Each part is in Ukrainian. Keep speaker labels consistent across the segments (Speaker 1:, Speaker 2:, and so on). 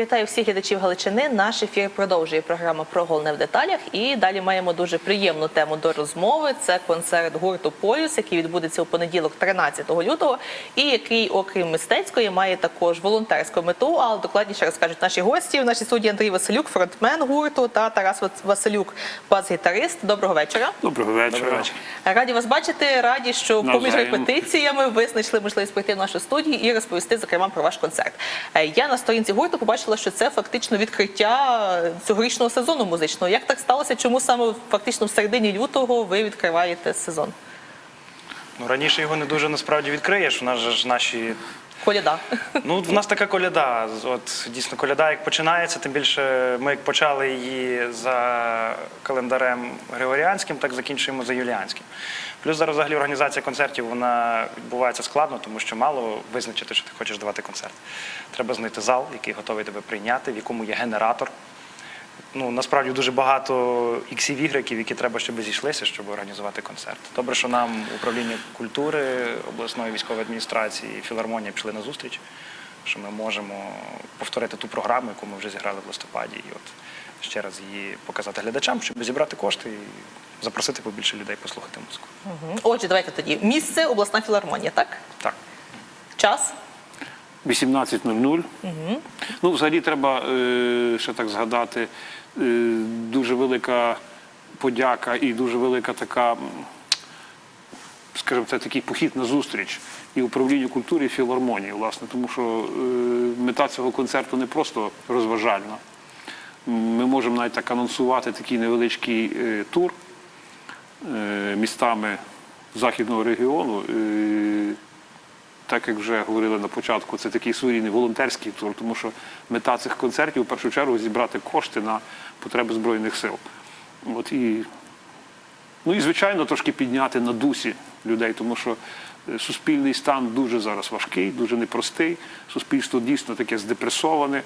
Speaker 1: Я вітаю всіх глядачів Галичини. Наш ефір продовжує програма про головне в деталях. І далі маємо дуже приємну тему до розмови. Це концерт гурту Полюс, який відбудеться у понеділок, 13 лютого, і який, окрім мистецької, має також волонтерську мету. Але докладніше розкажуть наші гості. В нашій студії Андрій Василюк, фронтмен гурту, та Тарас Василюк, бас-гітарист. Доброго вечора.
Speaker 2: Доброго вечора.
Speaker 3: Доброго вечора.
Speaker 1: Раді вас бачити. Раді, що поміж репетиціями ви знайшли можливість прийти в нашу студію і розповісти, зокрема, про ваш концерт. Е, Я на сторінці гурту побачила, що це фактично відкриття цьогорічного сезону музичного. Як так сталося? Чому саме фактично в середині лютого ви відкриваєте сезон?
Speaker 3: Ну, раніше його не дуже насправді відкриєш. У нас ж наші.
Speaker 1: Коляда.
Speaker 3: Ну, в нас така коляда. От дійсно коляда, як починається, тим більше ми як почали її за календарем Григоріанським, так закінчуємо за Юліанським. Плюс зараз взагалі організація концертів вона відбувається складно, тому що мало визначити, що ти хочеш давати концерт. Треба знайти зал, який готовий тебе прийняти, в якому є генератор. Ну, насправді дуже багато іксів ігреків, які треба, щоб зійшлися, щоб організувати концерт. Добре, що нам управління культури обласної військової адміністрації і філармонія пішли на зустріч, що ми можемо повторити ту програму, яку ми вже зіграли в листопаді, і от ще раз її показати глядачам, щоб зібрати кошти і запросити побільше людей послухати музику.
Speaker 1: Мгм. Отже, давайте тоді. Місце обласна філармонія, так?
Speaker 3: Так.
Speaker 1: Час.
Speaker 2: 18.00. Ну, взагалі треба е, ще так згадати. е, дуже велика подяка і дуже велика така, скажімо, це такий похід на зустріч і управлінню культури, і філармонії, власне, тому що е, мета цього концерту не просто розважальна. Ми можемо навіть так анонсувати такий невеличкий тур містами західного регіону. Е, так як вже говорили на початку, це такий своєрідний волонтерський тур, тому що мета цих концертів в першу чергу зібрати кошти на потреби Збройних сил. От і, ну і звичайно, трошки підняти на дусі людей, тому що е, суспільний стан дуже зараз важкий, дуже непростий. Суспільство дійсно таке здепресоване.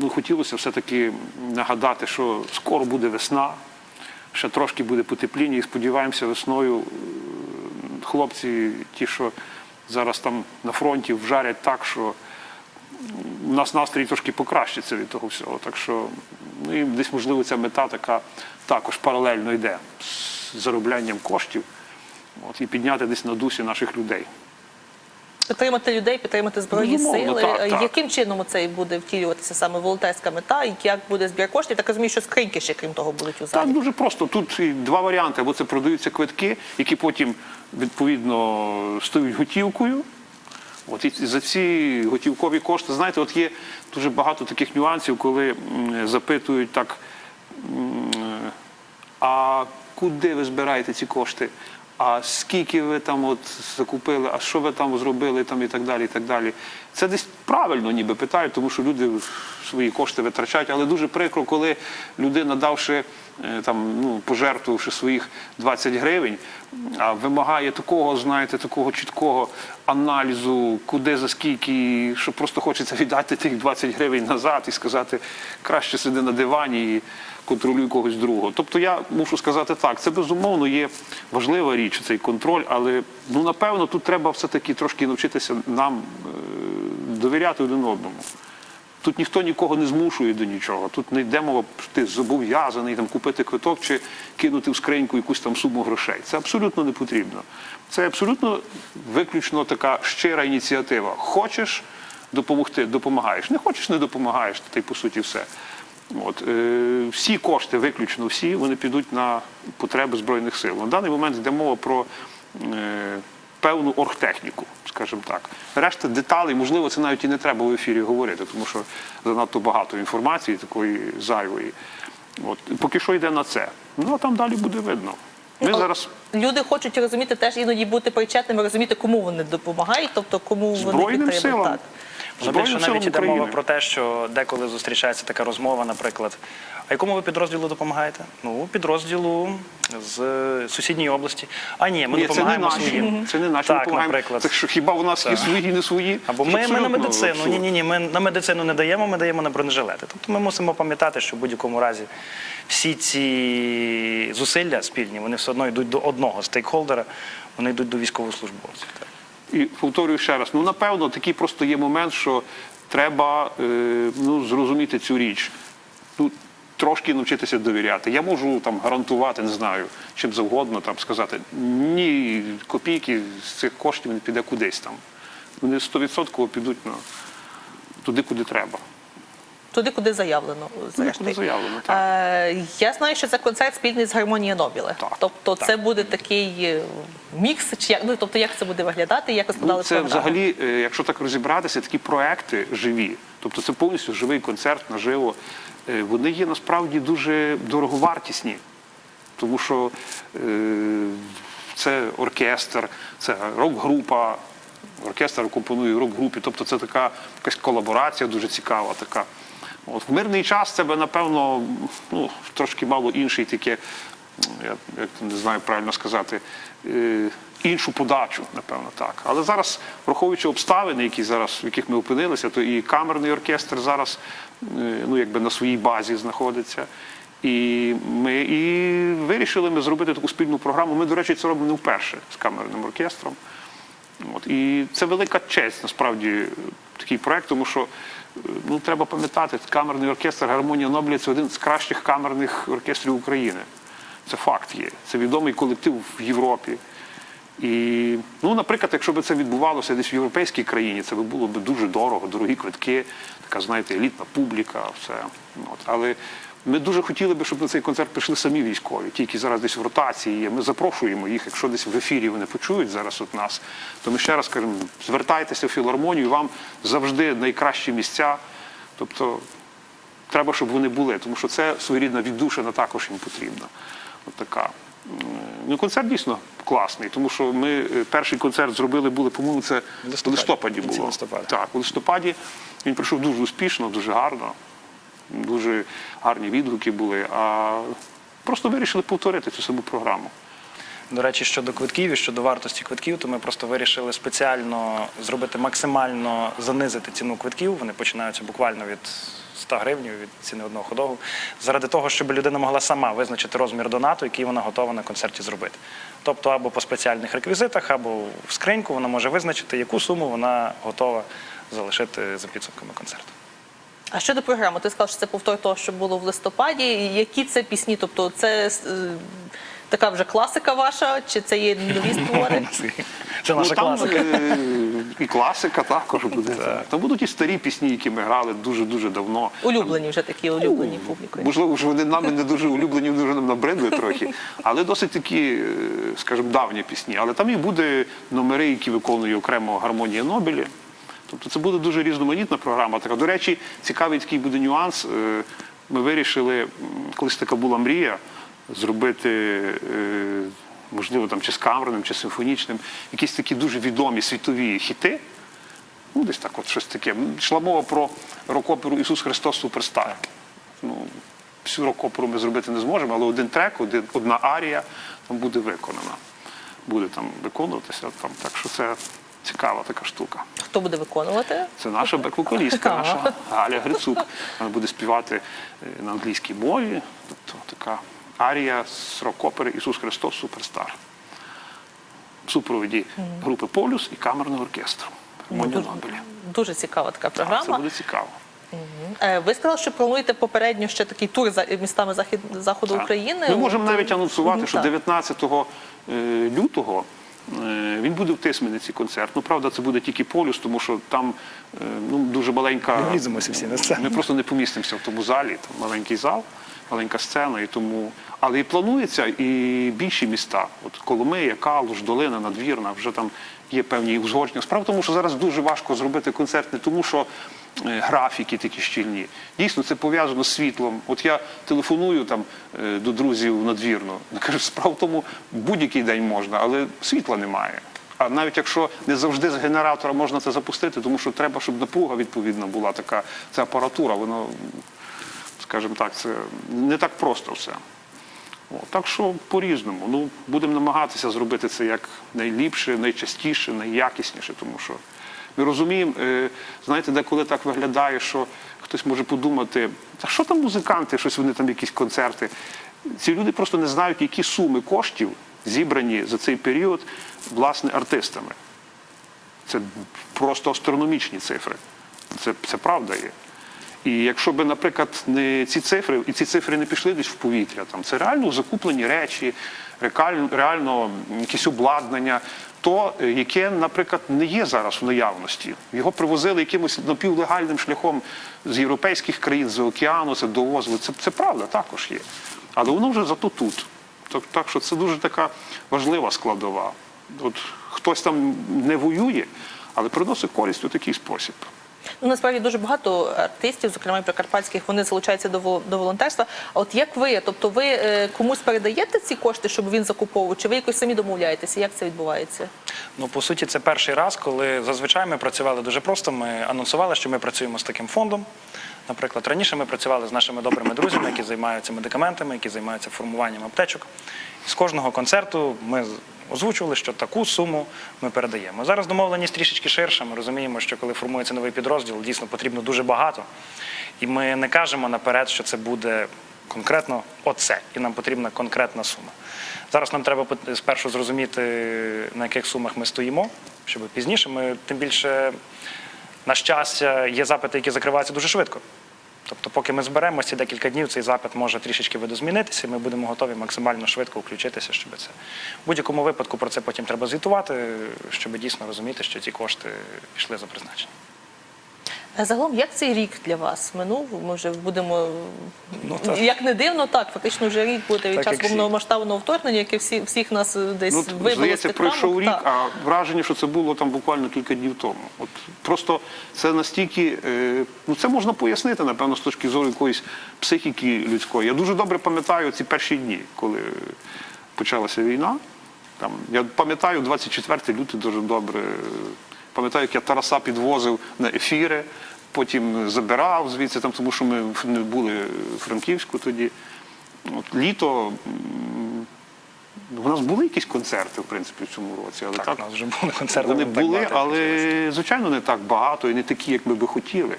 Speaker 2: Ну, хотілося все-таки нагадати, що скоро буде весна, ще трошки буде потепління, і сподіваємося, весною хлопці, ті, що зараз там на фронті вжарять так, що у нас настрій трошки покращиться від того всього. Так що ну, і десь, можливо, ця мета така також паралельно йде з зароблянням коштів от, і підняти десь на дусі наших людей.
Speaker 1: Підтримати людей, підтримати збройні
Speaker 2: Безумовно,
Speaker 1: сили.
Speaker 2: так, так.
Speaker 1: Яким чином це буде втілюватися саме волонтерська мета, і як буде збір коштів? Так розумію, що скриньки ще крім того будуть у залі.
Speaker 2: Так, дуже просто. Тут два варіанти. Або це продаються квитки, які потім відповідно стають готівкою. От і за ці готівкові кошти, знаєте, от є дуже багато таких нюансів, коли запитують так, а куди ви збираєте ці кошти? А скільки ви там от закупили, а що ви там зробили там і так далі. і так далі. Це десь правильно ніби питають, тому що люди свої кошти витрачають, але дуже прикро, коли людина, давши е, там, ну, пожертвувавши своїх 20 гривень, вимагає такого, знаєте, такого чіткого аналізу, куди за скільки, що просто хочеться віддати тих 20 гривень назад і сказати, краще сиди на дивані і контролюй когось другого. Тобто я мушу сказати так, це безумовно є важлива річ, цей контроль, але ну напевно тут треба все-таки трошки навчитися нам е, довіряти один одному. Тут ніхто нікого не змушує до нічого. Тут не йде мова, ти зобов'язаний там купити квиток чи кинути в скриньку якусь там суму грошей. Це абсолютно не потрібно. Це абсолютно виключно така щира ініціатива. Хочеш допомогти, допомагаєш. Не хочеш, не допомагаєш. Та й по суті все. От, е, всі кошти, виключно всі, вони підуть на потреби Збройних сил. На даний момент йде мова про е, певну оргтехніку, скажімо так. Решта деталей, можливо, це навіть і не треба в ефірі говорити, тому що занадто багато інформації такої зайвої. От, поки що йде на це. Ну а там далі буде видно. Ми
Speaker 1: Ну,
Speaker 2: зараз
Speaker 1: Люди хочуть розуміти теж іноді бути причетними, розуміти, кому вони допомагають, тобто кому вони
Speaker 2: Збройним
Speaker 1: підтримують.
Speaker 2: силам.
Speaker 1: Так.
Speaker 3: Ну, більше навіть іде мова про те, що деколи зустрічається така розмова, наприклад. А якому ви підрозділу допомагаєте? Ну, підрозділу з сусідньої області. А ні, ми
Speaker 2: Ні, це не
Speaker 3: допомагаємо
Speaker 2: наші.
Speaker 3: своїм.
Speaker 2: Це не наші.
Speaker 3: Так,
Speaker 2: допомагаємо.
Speaker 3: наприклад.
Speaker 2: Це що, хіба у нас є
Speaker 3: Так.
Speaker 2: свої, не свої?
Speaker 3: Або ми, ми на медицину. Ні, ні, ні. Ми на медицину не даємо, ми даємо на бронежилети. Тобто ми мусимо пам'ятати, що в будь-якому разі всі ці зусилля спільні, вони все одно йдуть до одного стейкхолдера, вони йдуть до військовослужбовців. Так.
Speaker 2: І повторюю ще раз: ну напевно, такий просто є момент, що треба е, ну, зрозуміти цю річ. Ну, трошки навчитися довіряти. Я можу там гарантувати, не знаю, чим завгодно там сказати, ні копійки з цих коштів не піде кудись там. Вони 100% підуть на туди, куди треба.
Speaker 1: Туди, куди заявлено, зрештою.
Speaker 2: заявлено, так.
Speaker 1: Е, я знаю, що це концерт спільний з гармонія Нобіле.
Speaker 2: Так,
Speaker 1: тобто
Speaker 2: так.
Speaker 1: це буде такий е, мікс, чи як, ну, тобто як це буде виглядати, як ви складали
Speaker 2: Ну, це
Speaker 1: програму?
Speaker 2: взагалі, е, якщо так розібратися, такі проекти живі. Тобто це повністю живий концерт наживо. Вони є насправді дуже дороговартісні, тому що це оркестр, це рок-група. Оркестр акомпонує рок-групі, тобто це така якась колаборація дуже цікава. така. От, в мирний час це би, напевно, ну, трошки мало інший таке, я як не знаю правильно сказати, е, іншу подачу, напевно, так. Але зараз, враховуючи обставини, які зараз, в яких ми опинилися, то і камерний оркестр зараз е, ну, якби на своїй базі знаходиться. І ми і вирішили ми зробити таку спільну програму. Ми, до речі, це робимо не вперше з камерним оркестром. От. І це велика честь, насправді, такий проект, тому що ну, треба пам'ятати, камерний оркестр Гармонія Нобеля це один з кращих камерних оркестрів України. Це факт є. Це відомий колектив в Європі. І, ну, наприклад, якщо б це відбувалося десь в європейській країні, це би було б дуже дорого, дорогі квитки, така, знаєте, елітна публіка, все. От. Але ми дуже хотіли би, щоб на цей концерт прийшли самі військові, ті, які зараз десь в ротації є. Ми запрошуємо їх, якщо десь в ефірі вони почують зараз от нас, то ми ще раз кажемо, звертайтеся в філармонію, вам завжди найкращі місця. Тобто треба, щоб вони були, тому що це своєрідна віддушина також їм потрібна. От така. Ну, концерт дійсно класний, тому що ми е, перший концерт зробили, були, по-моєму, це в
Speaker 3: листопаді,
Speaker 2: листопаді було.
Speaker 3: листопада.
Speaker 2: Так, у листопаді він пройшов дуже успішно, дуже гарно, дуже гарні відгуки були. А просто вирішили повторити цю саму програму.
Speaker 3: До речі, щодо квитків і щодо вартості квитків, то ми просто вирішили спеціально зробити максимально занизити ціну квитків. Вони починаються буквально від 100 гривень, від ціни одного ходову, заради того, щоб людина могла сама визначити розмір донату, який вона готова на концерті зробити. Тобто або по спеціальних реквізитах, або в скриньку вона може визначити, яку суму вона готова залишити за підсумками концерту.
Speaker 1: А щодо програми, ти сказав, що це повтор того, що було в листопаді. Які це пісні? Тобто це е, така вже класика ваша, чи це є нові твори?
Speaker 3: Це наша
Speaker 2: ну, там
Speaker 3: класика.
Speaker 2: е, і класика також буде. Там будуть і старі пісні, які ми грали дуже-дуже давно.
Speaker 1: Улюблені вже такі улюблені публікою.
Speaker 2: Можливо, що вони нами не дуже улюблені, вони вже нам набридли трохи. Але досить такі, е, скажімо, давні пісні. Але там і буде номери, які виконує окремо гармонія Нобелі. Тобто це буде дуже різноманітна програма. Така, до речі, цікавий такий буде нюанс. Е, Ми вирішили, колись така була мрія, зробити, е, можливо, там чи з камерним, чи симфонічним, якісь такі дуже відомі світові хіти. Ну, десь так, от щось таке. Йшла мова про рок-оперу Ісус Христос Суперстар. Ну, всю рок-оперу ми зробити не зможемо, але один трек, один, одна арія там буде виконана. Буде там виконуватися. Там, так що це цікава така штука.
Speaker 1: Хто буде виконувати?
Speaker 2: Це наша бек-вокалістка, наша Галя Грицук. Вона буде співати е, на англійській мові. Тобто така арія з рок-опери Ісус Христос Суперстар. В супроводі групи Полюс і камерного оркестру. Гармонія
Speaker 1: дуже, дуже цікава така
Speaker 2: Так, Це буде цікаво.
Speaker 1: Е, Ви сказали, що плануєте попередньо ще такий тур за містами захід, заходу України.
Speaker 2: Ми можемо навіть анонсувати,
Speaker 1: ну,
Speaker 2: що
Speaker 1: так.
Speaker 2: 19 е, лютого е, він буде в Тисмениці концерт. Ну, правда, це буде тільки полюс, тому що там е, ну, дуже маленька.
Speaker 3: Не вліземося всі на сцену.
Speaker 2: Ми просто не помістимося в тому залі, там маленький зал, маленька сцена, і тому. Але і планується і більші міста. От Коломия, Калуш, Долина, Надвірна, вже там є певні узгодження. Справа тому, що зараз дуже важко зробити концерт не тому, що е, графіки такі щільні. Дійсно, це пов'язано з світлом. От я телефоную там е, до друзів надвірно. Кажу, справа в тому, будь-який день можна, але світла немає. А навіть якщо не завжди з генератора можна це запустити, тому що треба, щоб напруга відповідна була така, ця апаратура, воно, скажімо так, це не так просто все. О, так що по-різному. Ну, будемо намагатися зробити це як найліпше, найчастіше, найякісніше, тому що ми розуміємо, е, знаєте, деколи так виглядає, що хтось може подумати, а що там музиканти, щось вони там якісь концерти. Ці люди просто не знають, які суми коштів зібрані за цей період власне артистами. Це просто астрономічні цифри. Це, це правда є. І якщо би, наприклад, не ці цифри, і ці цифри не пішли десь в повітря, там це реально закуплені речі, реально, якісь обладнання, то е, яке, наприклад, не є зараз в наявності. Його привозили якимось напівлегальним шляхом з європейських країн, з океану, це довозили. Це, це правда, також є. Але воно вже зато тут. Так, так що це дуже така важлива складова. От хтось там не воює, але приносить користь у такий спосіб.
Speaker 1: Ну, насправді дуже багато артистів, зокрема і прикарпатських, вони залучаються до, до волонтерства. А от як ви, тобто ви е, комусь передаєте ці кошти, щоб він закуповував, чи ви якось самі домовляєтеся? Як це відбувається?
Speaker 3: Ну, по суті, це перший раз, коли зазвичай ми працювали дуже просто. Ми анонсували, що ми працюємо з таким фондом. Наприклад, раніше ми працювали з нашими добрими друзями, які займаються медикаментами, які займаються формуванням аптечок. З кожного концерту ми озвучували, що таку суму ми передаємо. Зараз домовленість трішечки ширша. Ми розуміємо, що коли формується новий підрозділ, дійсно потрібно дуже багато. І ми не кажемо наперед, що це буде конкретно оце, і нам потрібна конкретна сума. Зараз нам треба спершу зрозуміти, на яких сумах ми стоїмо, щоб пізніше ми тим більше, на щастя, є запити, які закриваються дуже швидко. Тобто, поки ми зберемося декілька днів, цей запит може трішечки видозмінитися, і ми будемо готові максимально швидко включитися, щоб це. В будь-якому випадку про це потім треба звітувати, щоб дійсно розуміти, що ці кошти йшли за призначенням.
Speaker 1: Загалом, як цей рік для вас минув? Ми вже будемо
Speaker 3: Ну, так.
Speaker 1: як не дивно, так фактично вже рік буде від часу повномасштабного вторгнення, яке всі всіх нас е, десь
Speaker 2: Ну,
Speaker 1: вибило
Speaker 2: здається, пройшов рік, а враження, що це було там буквально кілька днів тому. От просто це настільки, е, ну це можна пояснити, напевно, з точки зору якоїсь психіки людської. Я дуже добре пам'ятаю ці перші дні, коли почалася війна. Там, я пам'ятаю 24 лютого дуже добре. Пам'ятаю, як я Тараса підвозив на ефіри, потім забирав звідси, там, тому що ми не були в Франківську тоді. От, літо у нас були якісь концерти, в принципі, в цьому році, але
Speaker 3: Так,
Speaker 2: так,
Speaker 3: у нас вже були концерти.
Speaker 2: вони
Speaker 3: так
Speaker 2: були,
Speaker 3: багато, хотілося.
Speaker 2: але звичайно не так багато і не такі, як ми би хотіли.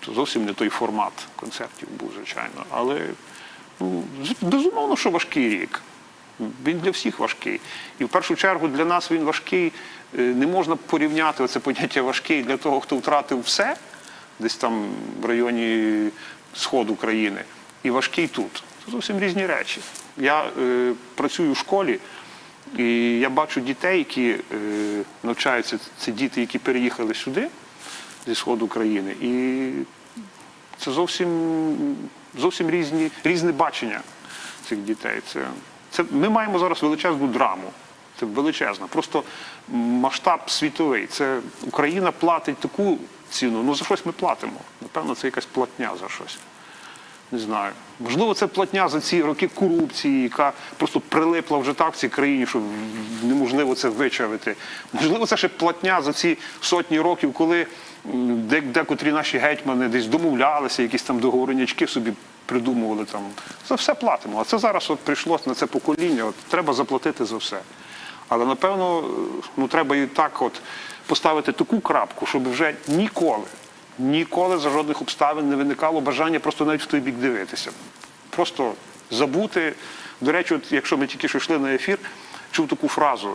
Speaker 2: То зовсім не той формат концертів був, звичайно. Але ну, безумовно, що важкий рік. Він для всіх важкий. І в першу чергу для нас він важкий. Е, Не можна порівняти оце поняття важкий для того, хто втратив все, десь там в районі сходу країни, і важкий тут. Це зовсім різні речі. Я е, працюю в школі, і я бачу дітей, які е, навчаються, це діти, які переїхали сюди зі сходу країни. І це зовсім, зовсім різні, різне бачення цих дітей. Це, це, ми маємо зараз величезну драму. Це величезна. Просто масштаб світовий. Це Україна платить таку ціну. Ну за щось ми платимо. Напевно, це якась платня за щось. Не знаю. Можливо, це платня за ці роки корупції, яка просто прилипла вже так в цій країні, що неможливо це вичавити. Можливо, це ще платня за ці сотні років, коли декотрі наші гетьмани десь домовлялися, якісь там договорнячки собі придумували там. За все платимо. А це зараз от прийшло на це покоління. От треба заплатити за все. Але напевно, ну треба і так от поставити таку крапку, щоб вже ніколи, ніколи за жодних обставин не виникало бажання просто навіть в той бік дивитися. Просто забути. До речі, от якщо ми тільки що йшли на ефір, чув таку фразу.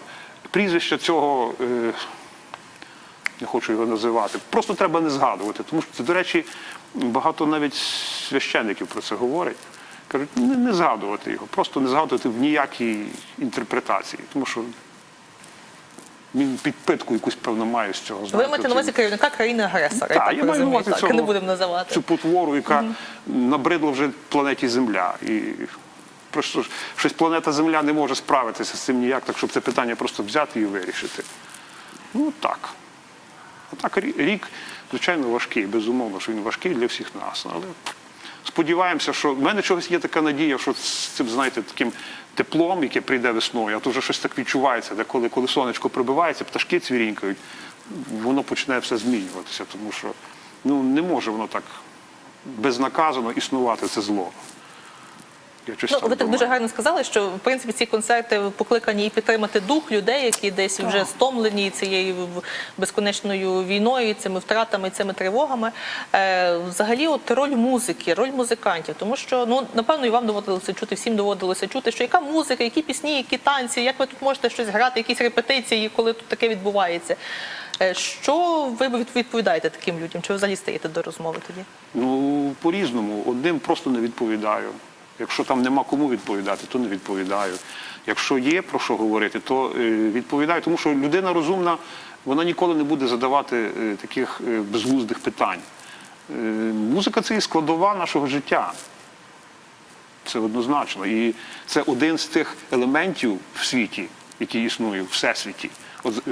Speaker 2: Прізвище цього, е, не хочу його називати, просто треба не згадувати. Тому що це, до речі, багато навіть священників про це говорять. Кажуть, не, не згадувати його, просто не згадувати в ніякій інтерпретації. Тому що він підпитку якусь, певно, має з цього.
Speaker 1: Ви
Speaker 2: знаєте,
Speaker 1: маєте на увазі керівника країни-агресора,
Speaker 2: Так,
Speaker 1: я
Speaker 2: маю на увазі цього,
Speaker 1: не будемо називати.
Speaker 2: цю потвору, яка набридла вже планеті Земля. І просто щось планета Земля не може справитися з цим ніяк, так щоб це питання просто взяти і вирішити. Ну так. Отак рік, звичайно, важкий, безумовно, що він важкий для всіх нас. Але сподіваємося, що в мене чогось є така надія, що з цим, знаєте, таким теплом, яке прийде весною, а то вже щось так відчувається, де коли, коли сонечко прибивається, пташки цвірінькають, воно почне все змінюватися, тому що ну, не може воно так безнаказано існувати, це зло. Я щось
Speaker 1: Ну, ви так
Speaker 2: думаю.
Speaker 1: дуже гарно сказали, що в принципі ці концерти покликані і підтримати дух людей, які десь вже стомлені цією безконечною війною, цими втратами, цими тривогами. Е, взагалі, от роль музики, роль музикантів, тому що ну напевно і вам доводилося чути, всім доводилося чути, що яка музика, які пісні, які танці, як ви тут можете щось грати, якісь репетиції, коли тут таке відбувається. Е, Що ви відповідаєте таким людям? Чи ви взагалі стаєте до розмови тоді?
Speaker 2: Ну, по-різному. Одним просто не відповідаю. Якщо там нема кому відповідати, то не відповідаю. Якщо є про що говорити, то е, відповідаю. Тому що людина розумна, вона ніколи не буде задавати е, таких е, безглуздих питань. Музика це і складова нашого життя. Це однозначно. І це один з тих елементів в світі, який існує в всесвіті. От,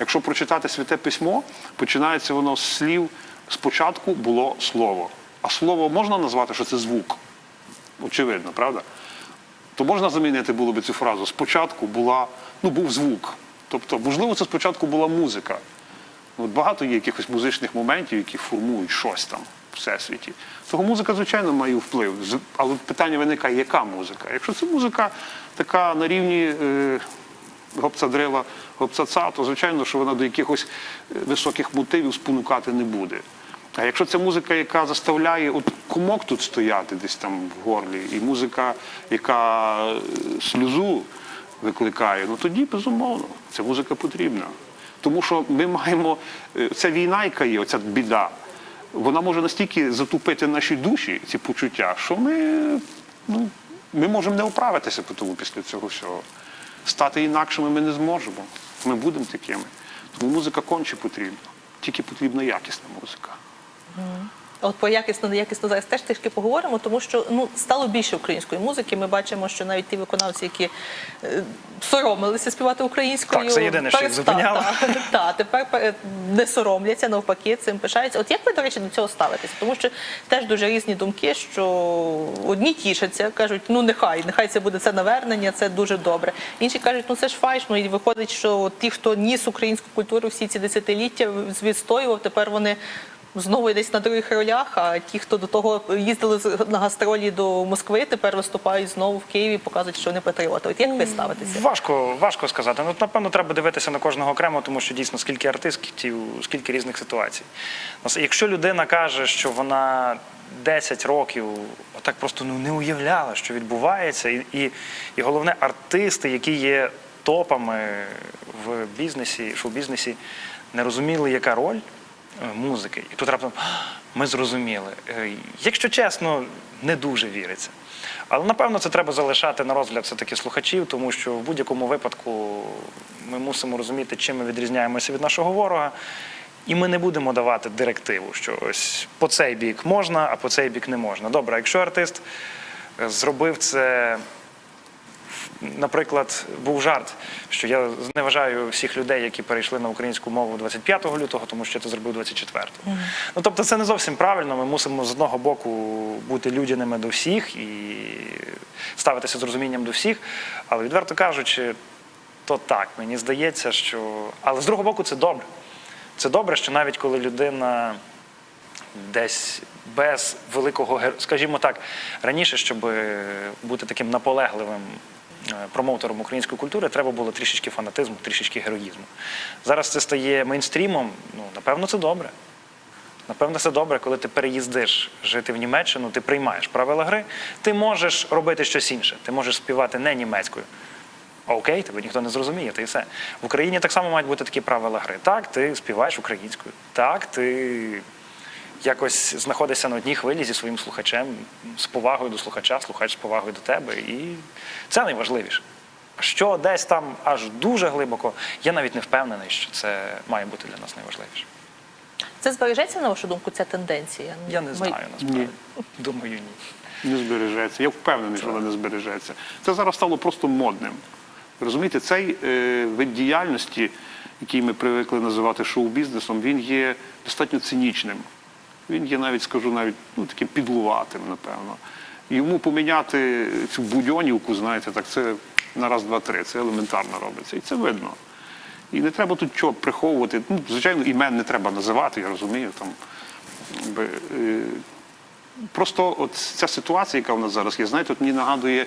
Speaker 2: якщо прочитати святе письмо, починається воно з слів спочатку було слово. А слово можна назвати, що це звук? Очевидно, правда? То можна замінити було би цю фразу. Спочатку була, ну, був звук. Тобто, можливо, це спочатку була музика. От багато є якихось музичних моментів, які формують щось там в всесвіті. Того музика, звичайно, має вплив. Але питання виникає, яка музика? Якщо це музика така на рівні е, гопцадрила, гопцаца, то звичайно, що вона до якихось е, високих мотивів спонукати не буде. А якщо це музика, яка заставляє от комок тут стояти десь там в горлі, і музика, яка е, сльозу викликає, ну тоді безумовно ця музика потрібна. Тому що ми маємо е, ця війна, яка є, оця біда, вона може настільки затупити наші душі, ці почуття, що ми, ну, ми можемо не оправитися по тому після цього всього. Стати інакшими ми не зможемо. Ми будемо такими. Тому музика конче потрібна. Тільки потрібна якісна музика.
Speaker 1: От про якісно, неякісно зараз теж трішки поговоримо, тому що ну стало більше української музики. Ми бачимо, що навіть ті виконавці, які е, соромилися співати українською,
Speaker 3: Так, це єдине, що їх
Speaker 1: переста-
Speaker 3: зупиняло.
Speaker 1: та, та, тепер пере- не соромляться, навпаки, цим пишаються. От як ви, до речі, до цього ставитеся? Тому що теж дуже різні думки, що одні тішаться, кажуть, ну нехай, нехай це буде це навернення, це дуже добре. Інші кажуть, ну це ж файшно, і виходить, що ті, хто ніс українську культуру всі ці десятиліття відстоював, тепер вони знову десь на других ролях. А ті, хто до того їздили на гастролі до Москви, тепер виступають знову в Києві, показують, що вони патріоти. От як ви ставитеся?
Speaker 3: Важко, важко сказати. Ну, напевно, треба дивитися на кожного окремо, тому що дійсно скільки артистів, скільки різних ситуацій. Якщо людина каже, що вона 10 років отак просто ну, не уявляла, що відбувається, і, і, і головне, артисти, які є топами в бізнесі, шоу-бізнесі, не розуміли, яка роль музики. І тут раптом ми зрозуміли. Е, Якщо чесно, не дуже віриться. Але напевно це треба залишати на розгляд все-таки слухачів, тому що в будь-якому випадку ми мусимо розуміти, чим ми відрізняємося від нашого ворога. І ми не будемо давати директиву, що ось по цей бік можна, а по цей бік не можна. Добре, якщо артист е, зробив це наприклад, був жарт, що я зневажаю всіх людей, які перейшли на українську мову 25 лютого, тому що я це зробив 24-го. Ну тобто, це не зовсім правильно. Ми мусимо з одного боку бути людяними до всіх і ставитися з розумінням до всіх. Але відверто кажучи, то так, мені здається, що. Але з другого боку, це добре. Це добре, що навіть коли людина десь без великого скажімо так, раніше, щоб бути таким наполегливим промоутером української культури, треба було трішечки фанатизму, трішечки героїзму. Зараз це стає мейнстрімом. Ну, напевно, це добре. Напевно, це добре, коли ти переїздиш жити в Німеччину, ти приймаєш правила гри, ти можеш робити щось інше. Ти можеш співати не німецькою. Окей, тебе ніхто не зрозуміє, ти і все. В Україні так само мають бути такі правила гри. Так, ти співаєш українською. Так, ти якось знаходишся на одній хвилі зі своїм слухачем, з повагою до слухача, слухач з повагою до тебе. І це найважливіше. Що десь там аж дуже глибоко, я навіть не впевнений, що це має бути для нас найважливіше.
Speaker 1: Це збережеться на вашу думку? Ця тенденція?
Speaker 3: Я не
Speaker 1: Ми-
Speaker 3: знаю насправді. Думаю, ні.
Speaker 2: Не збережеться. Я впевнений, що вона не збережеться. Це зараз стало просто модним. Розумієте, цей е, вид діяльності, який ми привикли називати шоу-бізнесом, він є достатньо цинічним. Він є навіть, скажу, навіть ну, таким підлуватим, напевно. Йому поміняти цю будьонівку, знаєте, так це на раз, два, три. Це елементарно робиться. І це видно. І не треба тут чого приховувати. Ну, звичайно, імен не треба називати, я розумію. Там, якби, е, Просто от ця ситуація, яка в нас зараз є, знаєте, от мені нагадує е,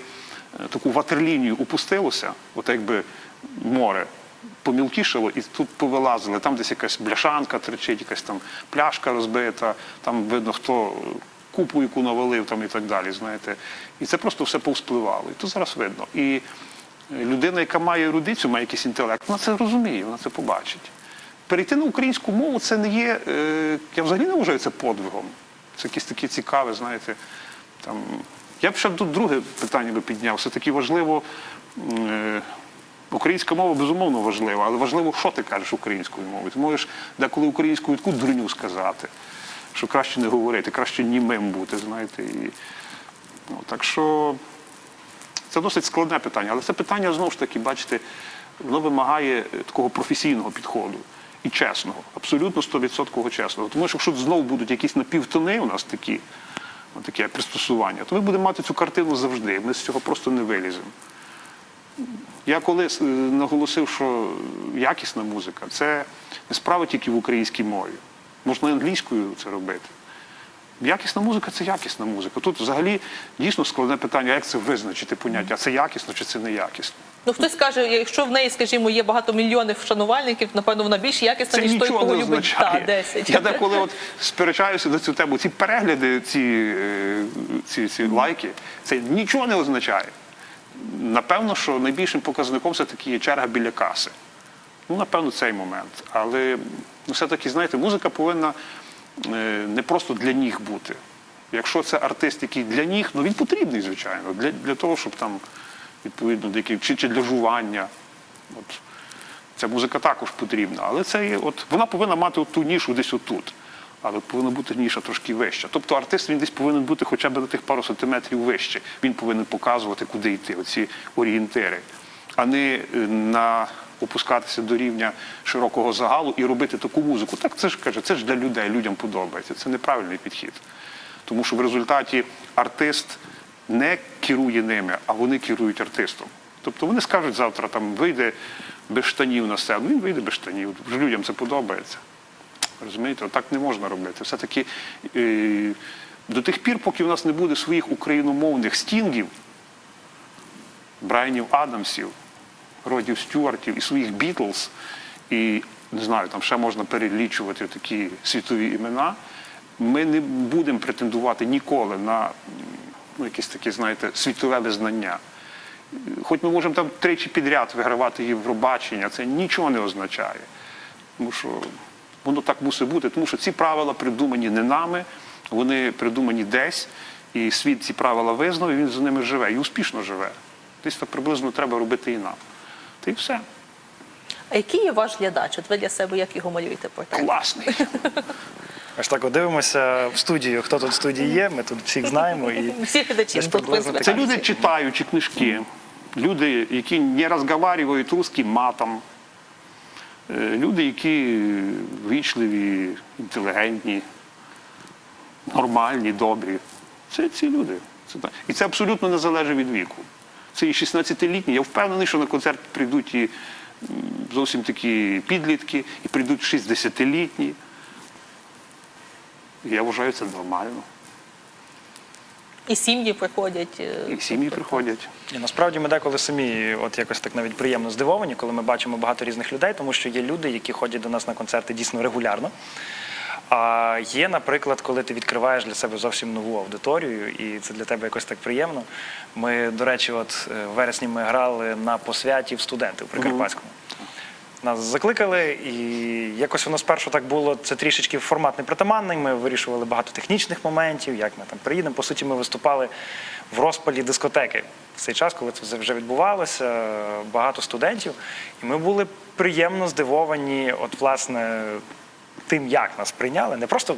Speaker 2: таку ватерлінію упустилося, от якби море помілкішало, і тут повилазили. Там десь якась бляшанка тричить, якась там пляшка розбита, там видно, хто купу яку навалив там і так далі. знаєте. І це просто все повспливало. І тут зараз видно. І людина, яка має ерудицію, має якийсь інтелект, вона це розуміє, вона це побачить. перейти на українську мову це не є. Е, я взагалі не вважаю це подвигом. Це якесь таке цікаве, знаєте. Там, я б ще друге питання би підняв. Все таки важливо. Українська мова безумовно важлива, але важливо, що ти кажеш українською мовою. Ти можеш деколи українською таку дурню сказати, що краще не говорити, краще німим бути, знаєте. І, ну, так що це досить складне питання, але це питання знову ж таки, бачите, воно вимагає е, такого професійного підходу і чесного, абсолютно 100% чесного. Тому що якщо знову будуть якісь напівтони у нас такі, от таке пристосування, то ми будемо мати цю картину завжди. Ми з цього просто не виліземо. Я коли е, наголосив, що якісна музика це не справа тільки в українській мові. Можна англійською це робити. Якісна музика це якісна музика. Тут взагалі дійсно складне питання, як це визначити поняття, це якісно чи це не якісно.
Speaker 1: Ну хтось каже, якщо в неї, скажімо, є багато мільйонів вшанувальників, напевно, вона більш якісна, ніж той, кого любить та, 10.
Speaker 2: Я деколи от сперечаюся на цю тему. Ці перегляди, ці, е, ці, ці лайки, це нічого не означає. Напевно, що найбільшим показником все-таки є черга біля каси. Ну, напевно, цей момент. Але ну, все-таки, знаєте, музика повинна е, не просто для ніг бути. Якщо це артист, який для ніг, ну він потрібний, звичайно, для, для того, щоб там, відповідно, деякі, чи, чи для жування. От. Ця музика також потрібна, але це от, вона повинна мати от ту нішу десь отут. Але повинна бути ніша трошки вища. Тобто артист він десь повинен бути хоча б на тих пару сантиметрів вище. Він повинен показувати, куди йти, оці орієнтири, а не е, на опускатися до рівня широкого загалу і робити таку музику. Так це ж каже, це ж для людей, людям подобається. Це неправильний підхід. Тому що в результаті артист не керує ними, а вони керують артистом. Тобто вони скажуть завтра, там вийде без штанів на сцену, він вийде без штанів. Людям це подобається. Розумієте, так не можна робити. Все-таки е, до тих пір, поки в нас не буде своїх україномовних стінгів, Брайанів Адамсів, Родів Стюартів і своїх Бітлз, і не знаю, там ще можна перелічувати такі світові імена, ми не будемо претендувати ніколи на ну, якесь таке, знаєте, світове визнання. Хоч ми можемо там тричі підряд вигравати Євробачення, це нічого не означає. Тому що воно так мусить бути, тому що ці правила придумані не нами, вони придумані десь, і світ ці правила визнав, і він за ними живе, і успішно живе. Десь так приблизно треба робити і нам. Та й все.
Speaker 1: А який є ваш глядач? От ви для себе як його малюєте портрет?
Speaker 2: Класний.
Speaker 3: Аж так от дивимося в студію, хто тут в студії є, ми тут всіх знаємо. І
Speaker 1: Всі глядачі тут
Speaker 3: приблизно
Speaker 2: Це люди, читаючи книжки, люди, які не розговорюють русським матом, люди, які ввічливі, інтелігентні, нормальні, добрі. Це ці люди. Це так. І це абсолютно не залежить від віку. Це і 16-літні. Я впевнений, що на концерт прийдуть і зовсім такі підлітки, і прийдуть 60-літні. Я вважаю це нормально.
Speaker 1: І сім'ї приходять. е,
Speaker 2: І сім'ї приходять.
Speaker 3: І насправді ми деколи самі, от якось так навіть приємно здивовані, коли ми бачимо багато різних людей, тому що є люди, які ходять до нас на концерти дійсно регулярно. А є, наприклад, коли ти відкриваєш для себе зовсім нову аудиторію, і це для тебе якось так приємно. Ми, до речі, от е, в вересні ми грали на посвяті в студенти в Прикарпатському. Нас закликали, і якось воно спершу так було. Це трішечки формат непритаманний. Ми вирішували багато технічних моментів, як ми там приїдемо. По суті, ми виступали в розпалі дискотеки в цей час, коли це вже відбувалося, багато студентів. І ми були приємно здивовані, от власне, тим, як нас прийняли. Не просто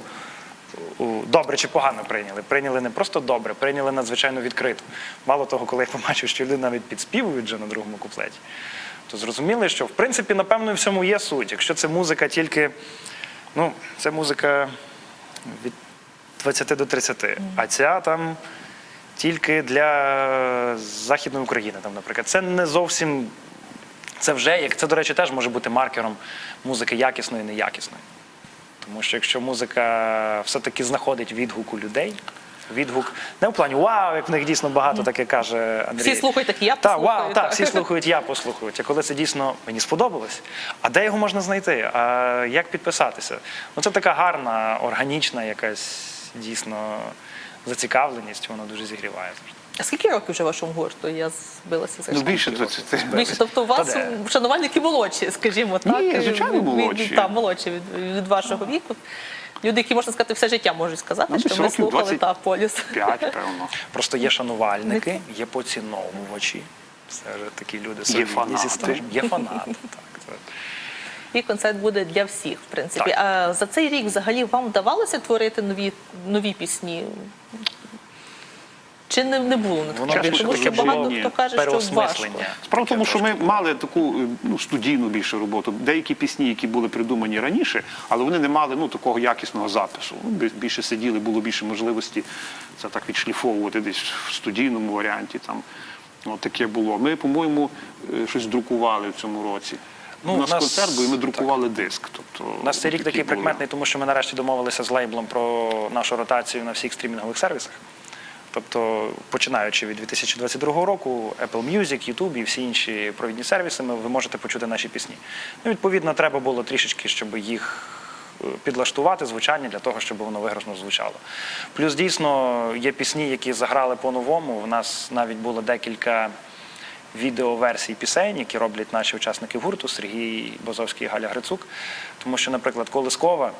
Speaker 3: добре чи погано прийняли. Прийняли не просто добре, прийняли надзвичайно відкрито. Мало того, коли я побачив, що люди навіть підспівують вже на другому куплеті, то зрозуміли, що в принципі, напевно, і в цьому є суть. Якщо це музика тільки, ну, це музика від 20 до 30, а ця там тільки для Західної України, там, наприклад. Це не зовсім. Це вже як це, до речі, теж може бути маркером музики якісної і неякісної. Тому що якщо музика все-таки знаходить відгук у людей, відгук не в плані вау, як в них дійсно багато, таке каже Андрій.
Speaker 1: Всі слухають, так і я
Speaker 3: Та,
Speaker 1: послухаю,
Speaker 3: вау, так,
Speaker 1: так.
Speaker 3: всі слухають, я послухаю. А коли це дійсно мені сподобалось, а де його можна знайти? А як підписатися? Ну це така гарна, органічна, якась дійсно зацікавленість, воно дуже зігріває.
Speaker 1: А скільки років вже вашому гурту? Я збилася з
Speaker 2: Ну, більше 20.
Speaker 1: Більше, тобто у вас
Speaker 3: Та де?
Speaker 1: шанувальники молодші, скажімо так.
Speaker 2: Ні, звичайно,
Speaker 1: від- від- Та, молодші від, від вашого віку. Люди, які можна сказати, все життя можуть сказати,
Speaker 2: Ну,
Speaker 1: що ми слухали
Speaker 2: 20.
Speaker 1: та полюс.
Speaker 2: П'ять, певно.
Speaker 3: Просто є шанувальники, є поціновувачі. Це вже такі люди солідні зі
Speaker 2: фанати.
Speaker 3: Є фанати. Так, це.
Speaker 1: І концерт буде для всіх, в принципі.
Speaker 3: Так.
Speaker 1: А за цей рік взагалі вам вдавалося творити нові, нові пісні? Чи не, не було
Speaker 3: Воно
Speaker 1: натхнення?
Speaker 2: більше
Speaker 1: Тому що багато хто каже, що важко.
Speaker 3: Переосмислення.
Speaker 2: Справа в тому, що ми мали таку е, ну, студійну більше роботу. Деякі пісні, які були придумані раніше, але вони не мали ну, такого якісного запису. Ну, бі- Більше сиділи, було більше можливості це так відшліфовувати десь в студійному варіанті. Там. От таке було. Ми, по-моєму, е, щось друкували в цьому році.
Speaker 3: Ну,
Speaker 2: у нас,
Speaker 3: нас-
Speaker 2: концерт був, і ми друкували диск. Тобто,
Speaker 3: У нас цей рік
Speaker 2: такі
Speaker 3: такий
Speaker 2: були.
Speaker 3: прикметний, тому що ми нарешті домовилися з лейблом про нашу ротацію на всіх стрімінгових сервісах. Тобто, починаючи від 2022 року, Apple Music, YouTube і всі інші провідні сервіси, ви можете почути наші пісні. Ну, відповідно, треба було трішечки, щоб їх е, підлаштувати звучання для того, щоб воно виграсно звучало. Плюс дійсно є пісні, які заграли по-новому. У нас навіть було декілька відеоверсій пісень, які роблять наші учасники гурту Сергій Бозовський і Галя Грицук. Тому що, наприклад, Колискова.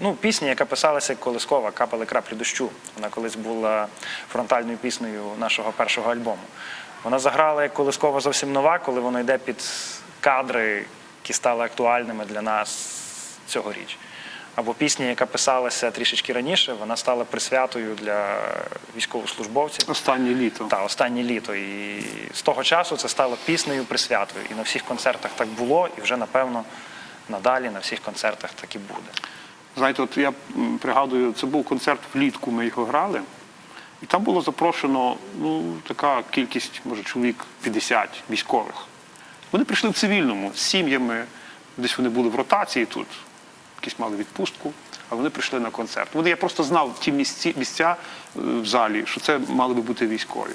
Speaker 3: Ну, пісня, яка писалася як Колискова, капали краплі дощу. Вона колись була фронтальною піснею нашого першого альбому. Вона заграла як Колискова зовсім нова, коли воно йде під кадри, які стали актуальними для нас цьогоріч. Або пісня, яка писалася трішечки раніше, вона стала присвятою для військовослужбовців.
Speaker 2: Останнє літо.
Speaker 3: Та останнє літо. І з того часу це стало піснею присвятою. І на всіх концертах так було, і вже напевно надалі на всіх концертах так і буде.
Speaker 2: Знаєте, от я пригадую, це був концерт влітку, ми його грали, і там було запрошено ну, така кількість, може, чоловік 50 військових. Вони прийшли в цивільному з сім'ями, десь вони були в ротації тут, якісь мали відпустку, а вони прийшли на концерт. Вони, я просто знав ті місця е, в залі, що це мали би бути військові.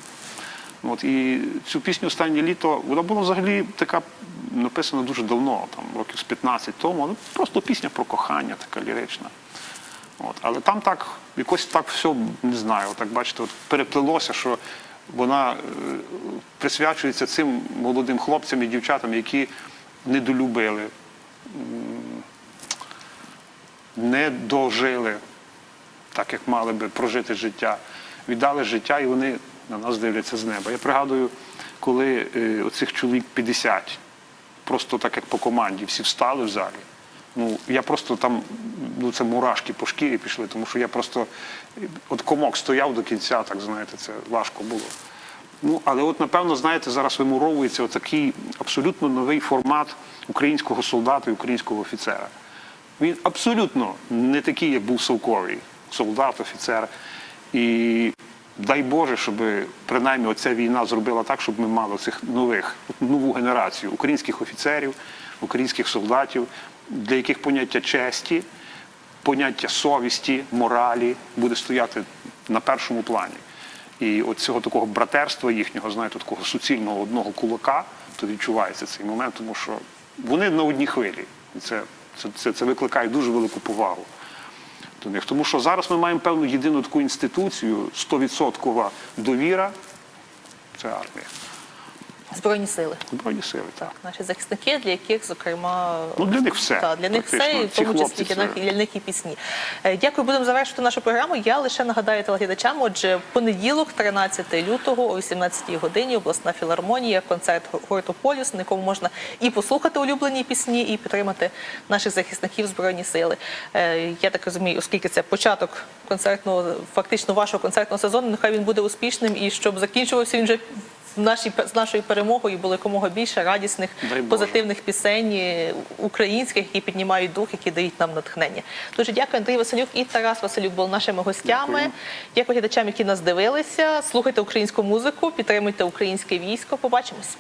Speaker 2: От, і цю пісню Останнє літо вона була взагалі така написана дуже давно, там, років з 15 тому, але просто пісня про кохання, така лірична. От. Але там так, якось так все, не знаю, так бачите, от переплелося, що вона е, присвячується цим молодим хлопцям і дівчатам, які недолюбили, не дожили так, як мали би прожити життя. Віддали життя, і вони на нас дивляться з неба. Я пригадую, коли е, оцих чоловік 50, просто так як по команді, всі встали в залі. Ну, я просто там, ну це мурашки по шкірі пішли, тому що я просто от комок стояв до кінця, так знаєте, це важко було. Ну, але от, напевно, знаєте, зараз вимуровується такий абсолютно новий формат українського солдата і українського офіцера. Він абсолютно не такий, як був Совковий, солдат, офіцер. І дай Боже, щоб принаймні оця війна зробила так, щоб ми мали цих нових, нову генерацію українських офіцерів, українських солдатів, для яких поняття честі, поняття совісті, моралі буде стояти на першому плані. І от цього такого братерства їхнього, знаєте, такого суцільного одного кулака, то відчувається цей момент, тому що вони на одній хвилі. Це, це, це, це викликає дуже велику повагу до них. Тому що зараз ми маємо певну єдину таку інституцію, 100% довіра це армія.
Speaker 1: Збройні сили.
Speaker 2: Збройні сили, так.
Speaker 1: Наші захисники, для яких, зокрема,
Speaker 2: Ну, для них все,
Speaker 1: Так, для них все, і в тому числі
Speaker 2: це-
Speaker 1: для них і пісні. Е, Дякую, будемо завершити нашу програму. Я лише нагадаю телеглядачам. Отже, в понеділок, 13 лютого, о 18 годині, обласна філармонія, концерт гурту Полюс, на якому можна і послухати улюблені пісні, і підтримати наших захисників збройні сили. Е, Я так розумію, оскільки це початок концертного, фактично вашого концертного сезону, нехай він буде успішним і щоб закінчувався він вже. Нашій з нашою перемогою було якомога більше радісних, позитивних пісень е, українських, які піднімають дух, які дають нам натхнення. Дуже дякую, Андрій Василюк і Тарас Василюк були нашими гостями.
Speaker 2: Дякую.
Speaker 1: Дякую глядачам, які нас дивилися. Слухайте українську музику, підтримуйте українське військо. Побачимось.